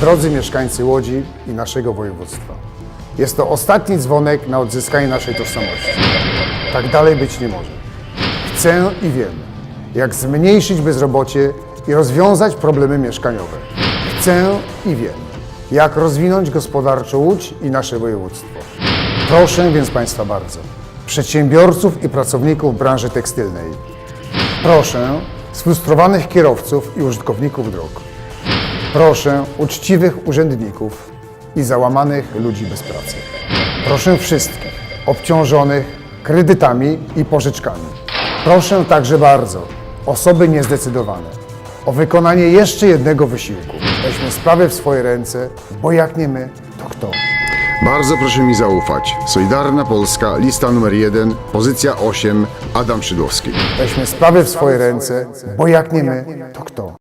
Drodzy mieszkańcy Łodzi i naszego województwa, jest to ostatni dzwonek na odzyskanie naszej tożsamości. Tak dalej być nie może. Chcę i wiem, jak zmniejszyć bezrobocie i rozwiązać problemy mieszkaniowe. Chcę i wiem, jak rozwinąć gospodarczo Łódź i nasze województwo. Proszę więc Państwa bardzo, przedsiębiorców i pracowników branży tekstylnej, proszę sfrustrowanych kierowców i użytkowników dróg, proszę uczciwych urzędników i załamanych ludzi bez pracy. Proszę wszystkich obciążonych kredytami i pożyczkami. Proszę także bardzo osoby niezdecydowane o wykonanie jeszcze jednego wysiłku. Weźmy sprawę w swoje ręce, bo jak nie my, to kto? Bardzo proszę mi zaufać. Solidarna Polska, lista numer 1, pozycja 8, Adam Szydłowski. Weźmy sprawę w swoje ręce, bo jak nie my, to kto?